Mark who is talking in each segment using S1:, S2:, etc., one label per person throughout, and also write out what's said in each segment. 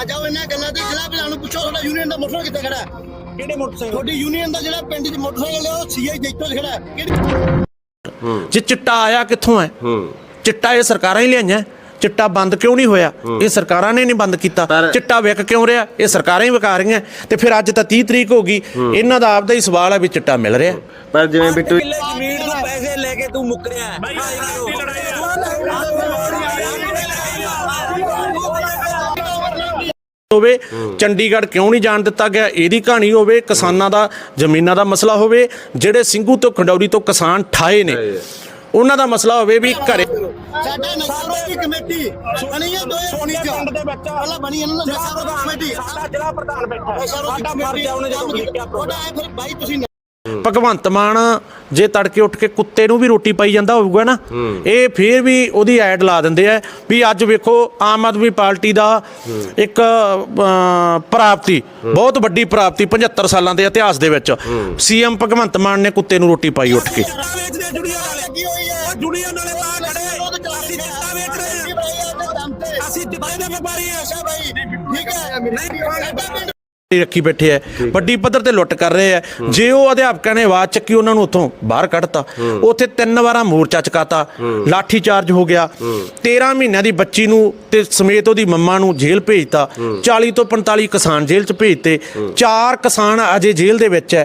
S1: ਆ ਜਾਓ ਇਹਨਾਂ ਗੱਲਾਂ ਤੇ ਜ਼ਿਲ੍ਹਾ ਪ੍ਰਧਾਨ ਨੂੰ ਪੁੱਛੋ ਤੁਹਾਡਾ ਯੂਨੀਅਨ ਦਾ ਮੋਟਰਸਾਈਕਲ ਕਿੱਥੇ ਖੜਾ ਹੈ?
S2: ਕਿਹੜੇ ਮੋਟਰਸਾਈਕਲ?
S1: ਤੁਹਾਡੀ ਯੂਨੀਅਨ ਦਾ ਜਿਹੜਾ ਪਿੰਡ 'ਚ ਮੋਟਰਸਾਈਕਲ ਹੈ ਉਹ ਸੀਆਈ ਜੈਤੋ 'ਚ ਖੜਾ ਹੈ। ਕਿਹੜੀ
S3: ਜੇ ਚਿੱਟਾ ਆਇਆ ਕਿੱਥੋਂ ਹੈ? ਚਿੱਟਾ ਇਹ ਸਰਕਾਰਾਂ ਹੀ ਲਿਆਈਆਂ। ਚਿੱਟਾ ਬੰਦ ਕਿਉਂ ਨਹੀਂ ਹੋਇਆ? ਇਹ ਸਰਕਾਰਾਂ ਨੇ ਨਹੀਂ ਬੰਦ ਕੀਤਾ। ਚਿੱਟਾ ਵਿਕ ਕਿਉਂ ਰਿਹਾ? ਇਹ ਸਰਕਾਰਾਂ ਹੀ ਵਿਕਾ ਰਹੀਆਂ। ਤੇ ਫਿਰ ਅੱਜ ਤਾਂ 30 ਤਰੀਕ ਹੋ ਗਈ। ਇਹਨਾਂ ਦਾ ਆਪਦਾ ਹੀ ਸਵਾਲ ਹੈ ਵੀ ਚਿੱਟਾ ਮਿਲ ਰਿਹਾ।
S4: ਪਰ ਜਿਵੇਂ ਬਿੱਟੂ
S2: ਕਿੱਲੇ ਜ਼ਮੀਨ ਨੂੰ ਪੈਸੇ ਲੈ ਕੇ ਤੂੰ ਮੁੱਕਰਿਆ।
S3: ਹੋਵੇ ਚੰਡੀਗੜ੍ਹ ਕਿਉਂ ਨਹੀਂ ਜਾਣ ਦਿੱਤਾ ਗਿਆ? ਇਹਦੀ ਕਹਾਣੀ ਹੋਵੇ ਕਿਸਾਨਾਂ ਦਾ ਜ਼ਮੀਨਾਂ ਦਾ ਮਸਲਾ ਹੋਵੇ ਜਿਹੜੇ ਸਿੰਘੂ ਤੋਂ ਖੰਡੌਰੀ ਤੋਂ ਕਿਸਾਨ ਠਾਏ ਨੇ। ਉਹਨਾਂ ਦਾ ਮਸਲਾ ਹੋਵੇ ਵੀ ਘਰੇ
S1: ਸਾਡਾ ਨਸ਼ਾ ਦੀ ਕਮੇਟੀ ਬਣੀ ਹੈ 2019 ਚ
S2: ਪਿੰਡ ਦੇ ਵਿੱਚ
S1: ਪਹਿਲਾਂ ਬਣੀ ਇਹਨਾਂ ਦਾ ਨਸ਼ਾ ਰੋਧੀ ਕਮੇਟੀ
S2: ਸਾਡਾ ਜ਼ਿਲ੍ਹਾ ਪ੍ਰਧਾਨ ਬੈਠਾ। ਸਾਡਾ ਫਰਜ਼ ਹੈ ਉਹਨੇ ਜਦੋਂ ਕੀਤਾ।
S1: ਉਹਦਾ ਐ ਫਿਰ ਬਾਈ ਤੁਸੀਂ
S3: ਭਗਵੰਤ ਮਾਨ ਜੇ ਤੜਕੇ ਉੱਠ ਕੇ ਕੁੱਤੇ ਨੂੰ ਵੀ ਰੋਟੀ ਪਾਈ ਜਾਂਦਾ ਹੋਊਗਾ ਨਾ ਇਹ ਫੇਰ ਵੀ ਉਹਦੀ ਐਡ ਲਾ ਦਿੰਦੇ ਆ ਵੀ ਅੱਜ ਵੇਖੋ ਆਮ ਆਦਮੀ ਪਾਰਟੀ ਦਾ ਇੱਕ ਪ੍ਰਾਪਤੀ ਬਹੁਤ ਵੱਡੀ ਪ੍ਰਾਪਤੀ 75 ਸਾਲਾਂ ਦੇ ਇਤਿਹਾਸ ਦੇ ਵਿੱਚ ਸੀਐਮ ਭਗਵੰਤ ਮਾਨ ਨੇ ਕੁੱਤੇ ਨੂੰ ਰੋਟੀ ਪਾਈ ਉੱਠ ਕੇ
S2: ਨਾਲੇ ਤਾਂ ਅਸੀਂ ਦੇ ਵਪਾਰੀ
S1: ਠੀਕ ਹੈ
S3: ਰੱਖੀ ਬੈਠੇ ਐ। ਵੱਡੀ ਪੱਧਰ ਤੇ ਲੁੱਟ ਕਰ ਰਹੇ ਐ। ਜੇ ਉਹ ਅਧਿਆਪਕਾਂ ਨੇ ਆਵਾਜ਼ ਚੱਕੀ ਉਹਨਾਂ ਨੂੰ ਉੱਥੋਂ ਬਾਹਰ ਕੱਢਤਾ। ਉੱਥੇ ਤਿੰਨ ਵਾਰਾਂ ਮੋਰਚਾ ਚਕਾਤਾ। ਲਾਠੀ ਚਾਰਜ ਹੋ ਗਿਆ। 13 ਮਹੀਨਿਆਂ ਦੀ ਬੱਚੀ ਨੂੰ ਤੇ ਸਮੇਤ ਉਹਦੀ ਮੰਮਾ ਨੂੰ ਜੇਲ੍ਹ ਭੇਜਤਾ। 40 ਤੋਂ 45 ਕਿਸਾਨ ਜੇਲ੍ਹ 'ਚ ਭੇਜਤੇ। ਚਾਰ ਕਿਸਾਨ ਅਜੇ ਜੇਲ੍ਹ ਦੇ ਵਿੱਚ ਐ।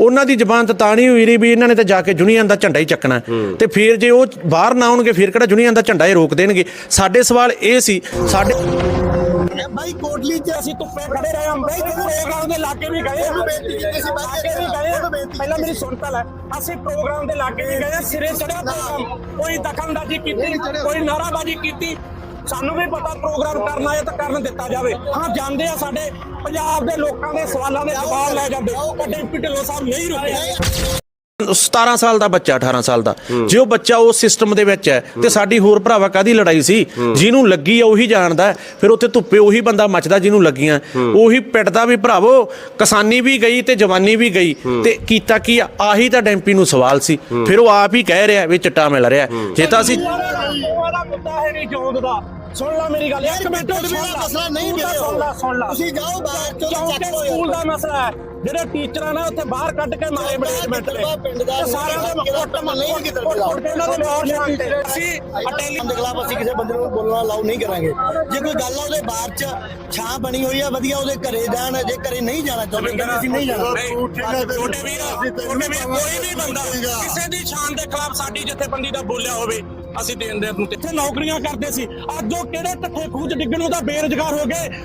S3: ਉਹਨਾਂ ਦੀ ਜ਼ਬਾਨ ਤਾਂ ਨਹੀਂ ਹੋਈ ਰਹੀ ਵੀ ਇਹਨਾਂ ਨੇ ਤਾਂ ਜਾ ਕੇ ਯੂਨੀਅਨ ਦਾ ਝੰਡਾ ਹੀ ਚੱਕਣਾ। ਤੇ ਫਿਰ ਜੇ ਉਹ ਬਾਹਰ ਨਾ ਆਉਣਗੇ ਫਿਰ ਕਿਹੜਾ ਯੂਨੀਅਨ ਦਾ ਝੰਡਾ ਹੀ ਰੋਕ ਦੇਣਗੇ? ਸਾਡੇ ਸਵਾਲ ਇਹ ਸੀ ਸਾਡੇ
S1: ਬਾਈ ਕੋਟਲੀ ਚ
S2: ਅਸੀਂ ਧੁੱਪੇ ਖੜੇ ਰਹੇ ਹਾਂ। ਬਈ ਜਦੋਂ ਪ੍ਰੋਗਰਾਮ ਦੇ ਲਾਗੇ ਵੀ ਗਏ
S1: ਉਹਨੂੰ ਬੇਨਤੀ ਕੀਤੀ ਸੀ ਬਾਈ
S2: ਲਾਗੇ ਵੀ ਗਏ ਹਾਂ। ਪਹਿਲਾਂ ਮੇਰੀ ਸੁਣ ਤਾਂ ਲੈ। ਅਸੀਂ ਪ੍ਰੋਗਰਾਮ ਦੇ ਲਾਗੇ ਵੀ ਗਏ ਹਾਂ, ਸਿਰੇ ਚੜਿਆ ਪ੍ਰੋਗਰਾਮ ਕੋਈ ਦਖਲਅੰਦਾਜ਼ੀ ਕੀਤੀ ਕੋਈ ਨਾਰਾਬਾਜ਼ੀ ਕੀਤੀ। ਸਾਨੂੰ ਵੀ ਪਤਾ ਪ੍ਰੋਗਰਾਮ ਕਰਨਾ ਹੈ ਤਾਂ ਕਰਨ ਦਿੱਤਾ ਜਾਵੇ। ਹਾਂ ਜਾਂਦੇ ਆ ਸਾਡੇ ਪੰਜਾਬ ਦੇ ਲੋਕਾਂ ਦੇ ਸਵਾਲਾਂ ਦੇ ਜਵਾਬ ਲੈ ਜਾਂਦੇ। ਪਰ ਡਿਪਟੀ ਢਿੱਲੋਂ ਸਾਹਿਬ ਨਹੀਂ ਰੁਕੇ।
S3: 17 ਸਾਲ ਦਾ ਬੱਚਾ 18 ਸਾਲ ਦਾ। ਜੇ ਉਹ ਬੱਚਾ ਉਸ ਸਿਸਟਮ ਦੇ ਵਿੱਚ ਹੈ, ਤੇ ਸਾਡੀ ਹੋਰ ਭਰਾਵਾ ਕਾਦੀ ਲੜਾਈ ਸੀ? ਜਿਹਨੂੰ ਲੱਗੀ ਆ ਉਹੀ ਜਾਣਦਾ ਫਿਰ ਉੱਥੇ ਧੁੱਪੇ ਉਹੀ ਬੰਦਾ ਮੱਚਦਾ ਜਿਹਨੂੰ ਲੱਗੀਆਂ। ਉਹੀ ਪਿੱਟਦਾ ਵੀ ਭਰਾਵੋ, ਕਿਸਾਨੀ ਵੀ ਗਈ ਤੇ ਜਵਾਨੀ ਵੀ ਗਈ। ਤੇ ਕੀਤਾ ਕੀ ਆਹੀ ਤਾਂ ਡੈਂਪੀ ਨੂੰ ਸਵਾਲ ਸੀ। ਫਿਰ ਉਹ ਆਪ ਹੀ ਕਹਿ ਰਿਹਾ ਵੀ ਚਿੱਟਾ ਮਿਲ ਰਿਹਾ ਜੇ ਤਾਂ ਅਸੀਂ
S2: ਉਹਦਾ ਮੁੱਦਾ ਹੈ ਨਹੀਂ ਜੋਂਦ ਦਾ। ਸੁਣ ਲੈ ਮੇਰੀ ਗੱਲ ਇੱਕ ਮਿੰਟ ਸੁਣ ਲੈ।
S1: ਮਸਲਾ ਨਹੀਂ
S2: ਤੂੰ ਤਾਂ
S1: ਮਿਲਿਆ
S2: ਸੁਣ ਲੈ ਸੁਣ ਲੈ।
S1: ਤੁਸੀਂ ਜਾਓ ਬਾਹਰ ਚੋਂ
S2: ਕਿਉਂਕਿ
S1: ਚੱਕ ਲਓ
S2: ਸਕੂਲ ਦਾ ਮਸਲਾ ਹੈ। ਜਿਹੜੇ ਟੀਚਰਾਂ ਨੇ ਉੱਥੇ ਬਾਹਰ ਕੱਢ ਕੇ ਮਾਰੇ ਮੈਨੇਜਮੈਂਟ
S1: ਦਾ
S2: ਤੇ ਸਾਰਿਆਂ ਦੇ ਕੁੱਟ
S1: ਨਹੀਂ ਕਿਤੇ
S2: ਇਹਨਾਂ ਦੇ ਲੋਰ ਸ਼ਾਂਤ ਅਸੀਂ ਅਟੈਲੀ
S1: ਦੇ ਖਿਲਾਫ ਅਸੀਂ ਕਿਸੇ ਬੰਦੇ ਨੂੰ ਬੋਲਣਾ ਅਲਾਉ ਨਹੀਂ ਕਰਾਂਗੇ। ਜੇ ਕੋਈ ਗੱਲ ਆ ਉਹਦੇ ਬਾਹਰ ਚ ਛਾਂ ਬਣੀ ਹੋਈ ਆ ਵਧੀਆ ਉਹਦੇ ਘਰੇ ਜਾਣ ਜੇ ਘਰੇ ਨਹੀਂ ਜਾਣਾ ਚਾਹੁੰਦੇ ਕਹਿੰਦੇ ਅਸੀਂ ਨਹੀਂ ਜਾਣਾ।
S2: ਛੋਟੇ ਵੀਰ ਛੋਟੇ ਵੀਰ ਕੋਈ ਵੀ ਬੰਦਾ ਕਿਸੇ ਦੀ ਸ਼ਾਨ ਦੇ ਖਿਲਾਫ ਸਾਡੀ ਜਥੇਬੰਦੀ ਦਾ ਬੋਲਿਆ ਹੋਵੇ ਅਸੀਂ ਦੇਣ ਦੇ ਨੂੰ ਇੱਥੇ ਨੌਕਰੀਆਂ ਕਰਦੇ ਸੀ। ਅੱਜ ਉਹ ਕਿਹੜੇ ਟੱਠੇ ਖੂਜ ਡਿੱਗਣ ਨੂੰ ਤਾਂ ਬੇਰੁਜ਼ਗਾਰ ਹੋ ਗਏ।